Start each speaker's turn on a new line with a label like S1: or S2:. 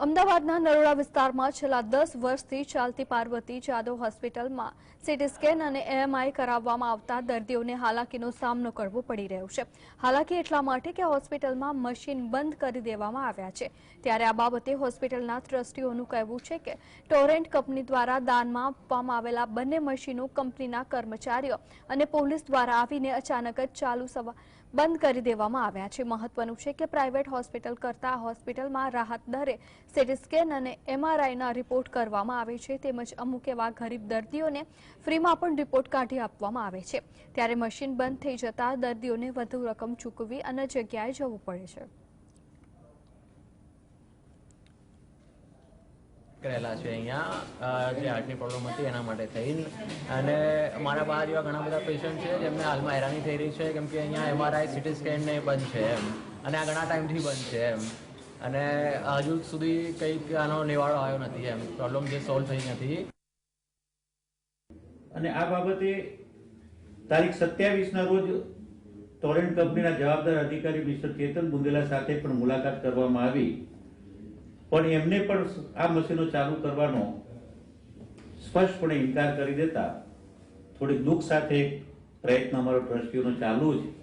S1: અમદાવાદના નરોડા વિસ્તારમાં છેલ્લા દસ વર્ષથી ચાલતી પાર્વતી જાદવ હોસ્પિટલમાં સીટી સ્કેન અને એએમઆઈ કરાવવામાં આવતા દર્દીઓને હાલાકીનો સામનો કરવો પડી રહ્યો છે. હાલાકી એટલા માટે કે હોસ્પિટલમાં મશીન બંધ કરી દેવામાં આવ્યા છે. ત્યારે આ બાબતે હોસ્પિટલના ટ્રસ્ટીઓનું કહેવું છે કે ટોરેન્ટ કંપની દ્વારા દાનમાં આપવામાં આવેલા બંને મશીનો કંપનીના કર્મચારીઓ અને પોલીસ દ્વારા આવીને અચાનક જ ચાલુ સવા બંધ કરી દેવામાં આવ્યા છે. મહત્વનું છે કે પ્રાઇવેટ હોસ્પિટલ કરતા હોસ્પિટલમાં રાહત દરે સીટી સ્કેન અને એમઆરઆઈના રિપોર્ટ કરવામાં આવે છે. તેમજ અમુક એવા ગરીબ દર્દીઓને ફ્રીમાં પણ રિપોર્ટ કાઢી આપવામાં આવે છે. ત્યારે મશીન બંધ થઈ જતા દર્દીઓને વધુ રકમ ચૂકવી અને જગ્યાએ જવું પડે છે.
S2: કરેલા છે અહીંયા. જે હાર્ટની પ્રોબ્લેમ હતી એના માટે થઈને. અને મારા બહાર એવા ઘણા બધા પેશન્ટ છે જેમને હાલમાં હેરાની થઈ રહી છે, કેમ કે અહીંયા એમઆરઆઈ, સિટી સ્કેન ને બંધ છે એમ. અને આ ઘણા ટાઈમથી બંધ છે એમ. અને હજુ સુધી કંઈક આનો નિવાડો આવ્યો નથી એમ. પ્રોબ્લેમ જે સોલ્વ થઈ નથી.
S3: અને આ બાબતે તારીખ સત્યાવીસના રોજ ટોરેન્ટ કંપનીના જવાબદાર અધિકારી મિસ્ટર ચેતન બુંદેલા સાથે પણ મુલાકાત કરવામાં આવી. પણ એમને પણ આ મશીનો ચાલુ કરવાનો સ્પષ્ટપણે ઇનકાર કરી દેતા થોડીક દુઃખ સાથે પ્રયત્ન અમારો ટ્રસ્ટીઓનો ચાલુ છે